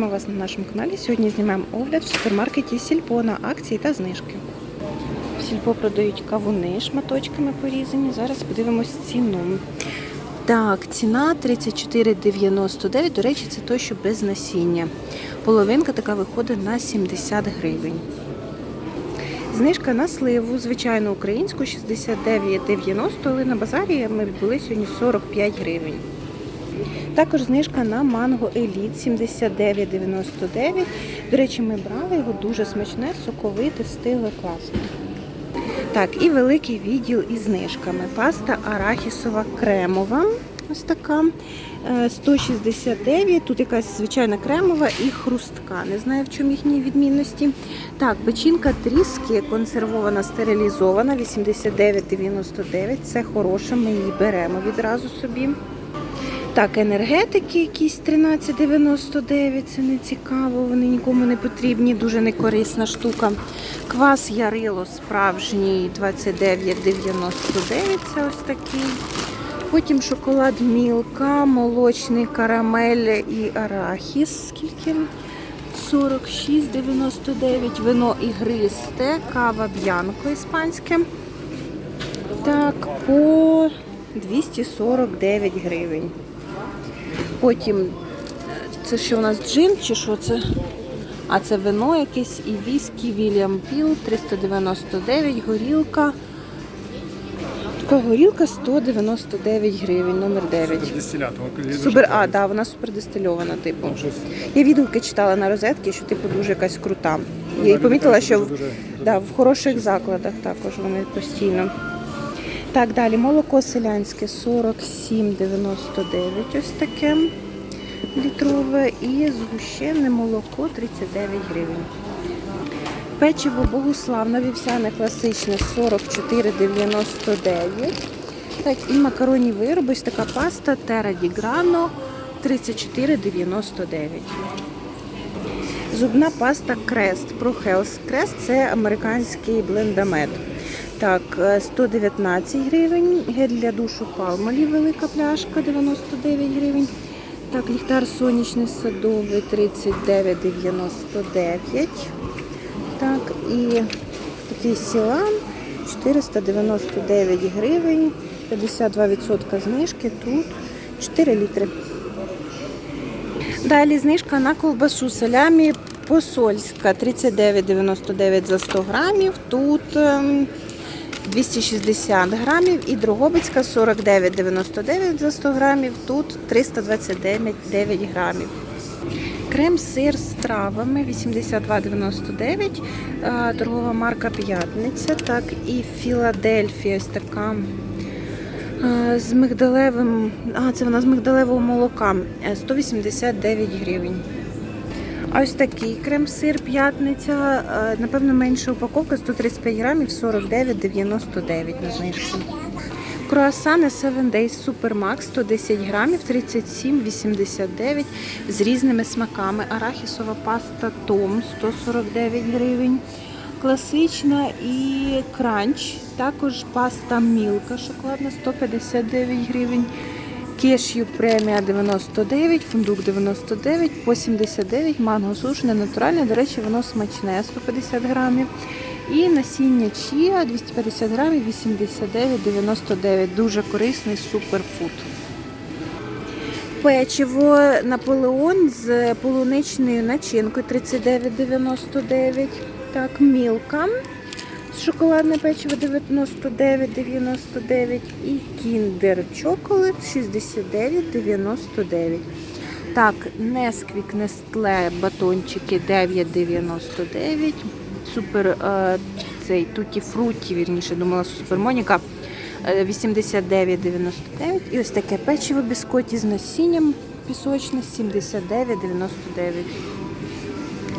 Ми вас на нашому каналі. Сьогодні знімаємо огляд в супермаркеті Сільпо на акції та знижки. В Сільпо продають кавуни шматочками порізані. Зараз подивимось ціну. Так, ціна 34,99. До речі, це той, що без насіння. Половинка така виходить на 70 гривень. Знижка на сливу, звичайно, українську 69,90, але на базарі ми відбули сьогодні 45 гривень. Також знижка на манго Еліт 79,99. До речі, ми брали його дуже смачне, соковите, стигле, класно. Так, і великий відділ із знижками. Паста арахісова кремова. Ось така. е, 169. Тут якась звичайна кремова і хрустка. Не знаю, в чому їхні відмінності. Так, печінка тріски консервована, стерилізована, 89,99. Це хороше, ми її беремо відразу собі. Так, енергетики якісь 13,99, це не цікаво, вони нікому не потрібні, дуже некорисна штука. Квас Ярило справжній 29,99, це ось такий. Потім шоколад Мілка, молочний карамель і арахіс. Скільки? 46,99. Вино ігристе, кава б'янко іспанське. Так, по 249 гривень. Потім це що у нас джин чи що це? А це вино якесь і віскі Вільям Піл 399, горілка. Така горілка 199 гривень, номер 9. Дистилят. он дуже Супер, а, да, вона супер дистильована, типу. Я відгуки читала на розетки, що типу дуже якась крута. Я і помітила, що в, да, в хороших закладах також вони постійно. Так, далі молоко селянське 47,99 ось таке літрове. І згущене молоко 39 гривень. Печиво Богуславна вівсяне класичне 44,99. Так, і макаронні вироби, ось така паста Terra di Grano 34,99. Зубна паста Крест Pro Health. Крест це американський блендамет. Так, е, 119 гривень. Гель для душу Palmolive, велика пляшка 99 гривень. Так, ліхтар сонячний садовий 39,99. Так, і такий сілан 499 гривень, 52% знижки, тут 4 літри. Далі знижка на ковбасу салямі посольська 39,99 за 100 грамів. Тут ем, 260 грамів і Дрогобицька 49,99 за 100 грамів. Тут 329 грамів. Крем-сир з травами 82,99. е, Торгова марка П'ятниця. Так, і Філадельфія ось така. З мигдалевим, а це вона з мигдалевого молока е, 189 гривень. Ось такий крем-сир п'ятниця, е, напевно, менша упаковка 135 грамів 49,99 на знижку. Круасани 7 Days Supermax 110 грамів 37,89 з різними смаками. Арахісова паста Том 149 гривень. Класична і кранч. Також паста Мілка шоколадна 159 гривень. Кешю премія 99, фундук 99, по 79, манго сушене, натуральне, до речі, воно смачне 150 грамів. І насіння чія 250 грамів 89,99. Дуже корисний суперфуд. Печиво Наполеон з полуничною начинкою 39,99. Так, мілка. Шоколадне печиво 99,99 і Kinder Chocolate 69,99. Так, Несквік Нестле батончики 9,99. Супер е, цей туті фруті, вірніше, думала супермоніка. е, 89,99. І ось таке печиво біскоті з насінням пісочне 79,99.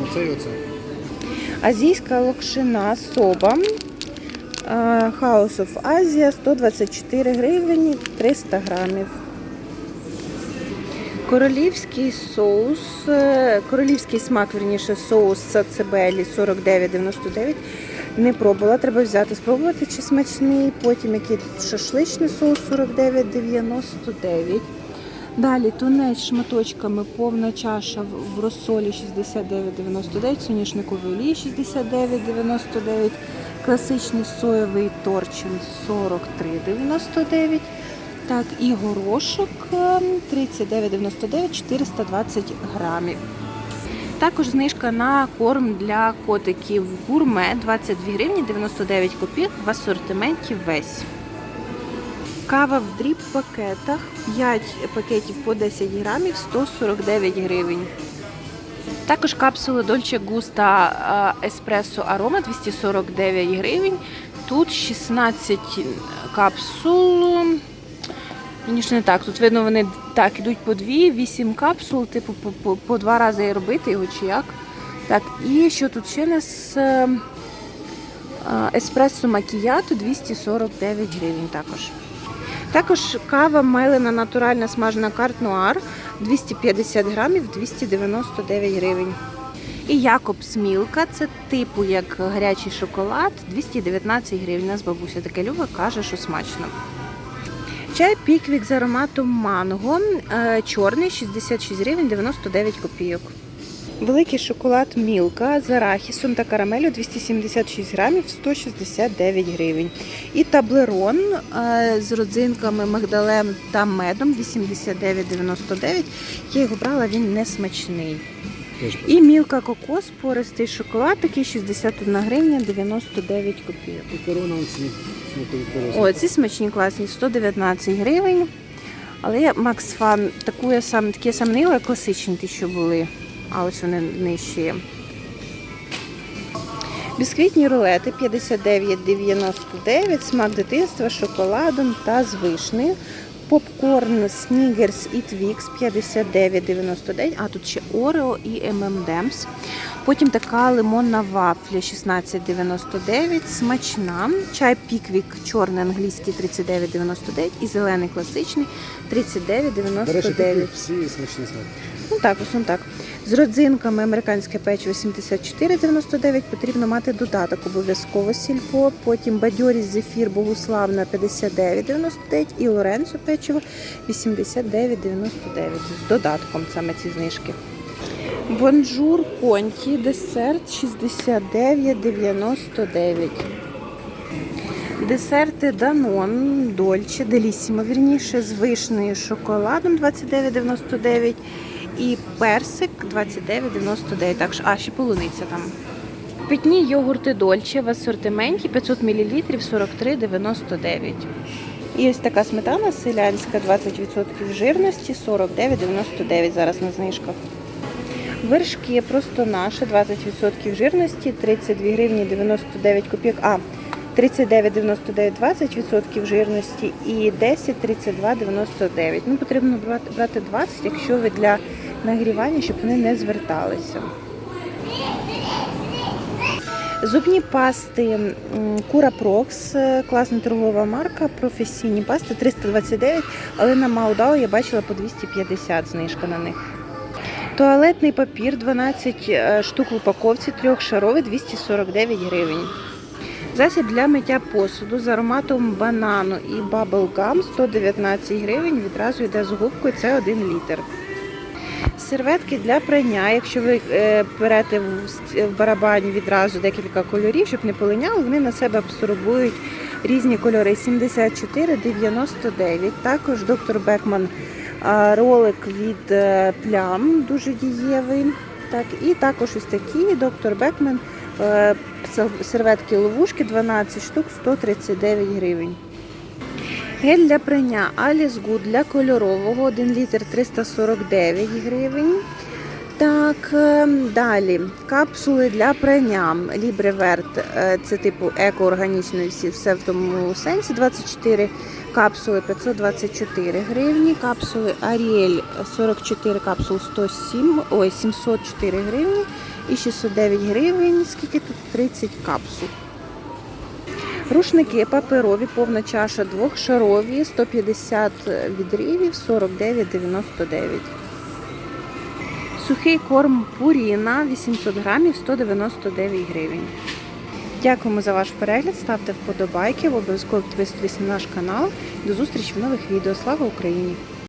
Оце і оце. Азійська локшина соба. House of Asia 124 гривні 300 грамів. Королівський соус, е, королівський смак, верніше, соус сацебелі 49,99. Не пробувала, треба взяти, спробувати, чи смачний. Потім який шашличний соус 49,99. Далі тунець шматочками, повна чаша в- розсолі 69,99, соняшникової олії 69,99, класичний соєвий торчин 43,99. Так, і горошок ем, 39,99, 420 грамів. Також знижка на корм для котиків гурме 22 гривні 99 копійок в асортименті весь. Кава в дріб пакетах 5 пакетів по 10 грамів 149 гривень. Також капсули Dolce Gusta Espresso Aroma 249 гривень. Тут 16 капсул. Ні ж не так. Тут видно, вони так ідуть по дві, 8 капсул, типу по, по, по два рази робити його чи як. Так, і що тут ще у нас? Еспресо макіято 249 гривень також. Також кава мелена натуральна смажена карт нуар 250 грамів 299 гривень. І Якобс Мілка, це типу як гарячий шоколад 219 гривень. Нас бабуся таке любить, каже, що смачно. Чай піквік з ароматом манго, е, чорний 66 гривень 99 копійок. Великий шоколад Мілка з арахісом та карамелю 276 грамів 169 гривень. І таблерон е, з родзинками, мигдалем та медом 89,99. Я його брала, він не смачний. І мілка кокос, пористий шоколад, такий 61 гривня 99 копійок. О, ці смачні класні, 119 гривень. Але я Макс Фан, таку я сам, такі я сам не класичні ті, що були. А ось вони нижчі. Бісквітні рулети 59,99, смак дитинства шоколадом та з вишнею. Попкорн Снігерс і Твікс 59,99, а тут ще Орео і M&M's. Потім така лимонна вафля 16,99, смачна. Чай Піквік чорний англійський 39,99 і зелений класичний До речі, 39,99. всі смачні смаки. Ну так, ось он так. З родзинками американське печиво 74,99. Потрібно мати додаток обов'язково сільпо. Потім бадьорість зефір Богуславна 59,99 і Лоренцо печиво 89,99. З додатком саме ці знижки. Бонжур Конті десерт 69,99. Десерти Данон, Дольче, Делісімо, вірніше, з вишнею шоколадом 29,99 і персик 29,99. Так, а ще полуниця там. Питні йогурти Дольче в асортименті 500 мл 43,99. І ось така сметана селянська 20% жирності 49,99 зараз на знижках. Вершки просто наше 20% жирності 32 гривні 99 копійок. А 39,99 20% жирності і 10 32,99. Ну потрібно брати 20, якщо ви для нагрівання, щоб вони не зверталися. Зубні пасти Кура Прокс, е, класна торгова марка, професійні пасти 329, але на Маудау я бачила по 250 знижка на них. Туалетний папір 12 е, штук в упаковці, трьохшаровий 249 гривень. Засіб для миття посуду з ароматом банану і баблгам 119 гривень. Відразу йде з губкою, це 1 літр. Серветки для прання, якщо ви е, берете в, барабані відразу декілька кольорів, щоб не полиняло, вони на себе абсорбують різні кольори 74,99. Також доктор Бекман ролик від е, плям, дуже дієвий. Так, і також ось такі доктор Бекман е, серветки ловушки 12 штук 139 гривень. Гель для прання Alice Good для кольорового 1 літр 349 гривень. Так, е, далі капсули для прання Лібреверт, це типу екоорганічної всі, все в тому сенсі. 24 капсули 524 гривні. Капсули Ariel 44 капсул 107, ой, 704 гривні і 609 гривень. Скільки тут 30 капсул. Рушники паперові, повна чаша двохшарові, 150 відрівів, 49,99. Сухий корм Пуріна 800 грамів 199 гривень. Дякуємо за ваш перегляд. Ставте вподобайки, обов'язково підписуйтесь на наш канал. До зустрічі в нових відео. Слава Україні!